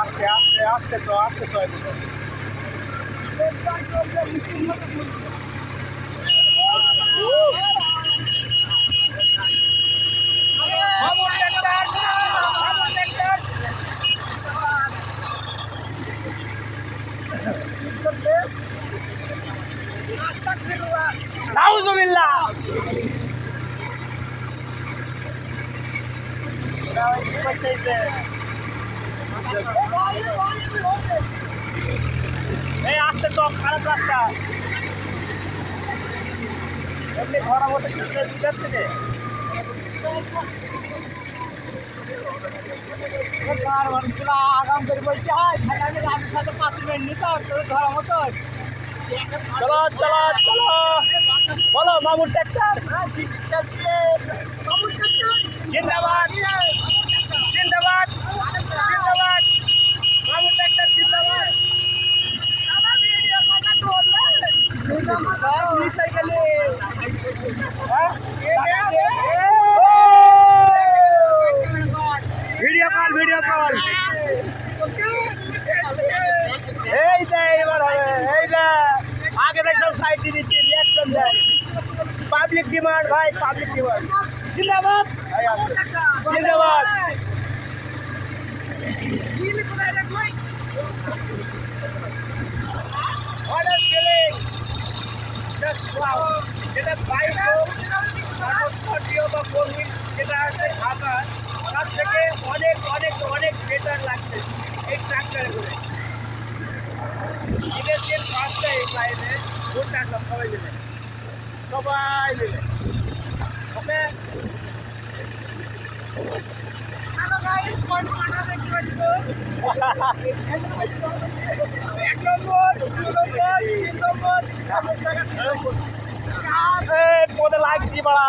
আস্তে আস্তে আস্তে তো আস্তে তো। নাউজুবিল্লাহ ওরা ওই কি করতেছে? এই আসতে তো খারাপ রাস্তা এমনি ঘোরা মতো চলতে যাচ্ছে রে আগাম করে বলছে হয় রাতের সাথে পাঁচ মিনিট নিতে ধরা মতো চলো চলো চলো বলো মামুর ট্রাক্টর জিন্দাবাদ। জিন্দাবাদ জিন্দাবাদ মামুর ট্রাক্টর জিন্দাবাদ ভিডিও কল ভিডিও কল। এই যে এবার হবে এই যে। আগে দেখ সব সাইড দিয়ে দিচ্ছি রিয়াকশন দেয়। পাবলিক ডিমান্ড ভাই পাবলিক ডিমান্ড জিন্দাবাদ। জিন্দাবাদ। স্করপিও বা ফোরহুইল যেটা আছে ঢাকা। তার থেকে অনেক অনেক অনেক বেটার লাগছে এই ট্রাক্টরে করে এদের যে ফার্স্টটা এই লাইনে ভোট রাখলাম সবাই মিলে সবাই মিলে ওকে? এক নম্বর দু নম্বর তিন নম্বর। এই পদে লাগছি বাড়া।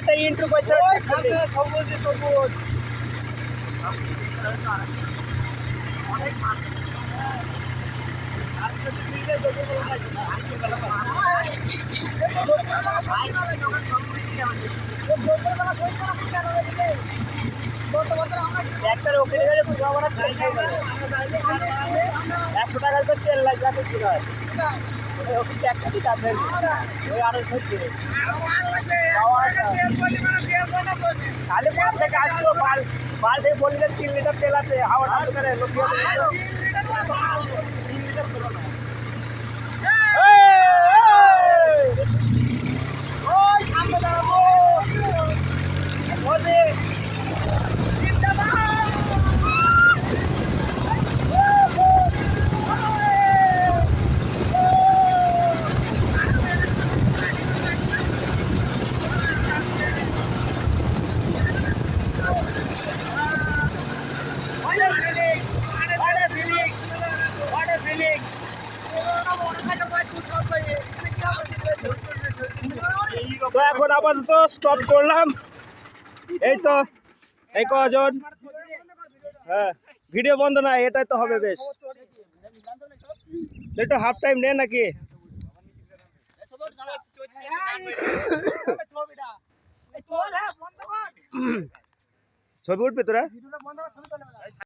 এই একটা ইন্টু করছে সবুজ সবুজ একটার ওখানে গেলে পুরো আমার একশো টাকার তো তেল লাগবে এত কি হয় ওকে একটা দিতে আপনার ওই আরও ખાલી પાંચ ટકા આટલો બાર બારથી બોલીને તીન લીટર તેલ આપે. કરે લોકો আপাতত স্টপ করলাম। এই তো এই কজন? হ্যাঁ ভিডিও বন্ধ না এটাই তো হবে বেশ। একটু হাফ টাইম নে নাকি? ছবি উঠবে তোরা?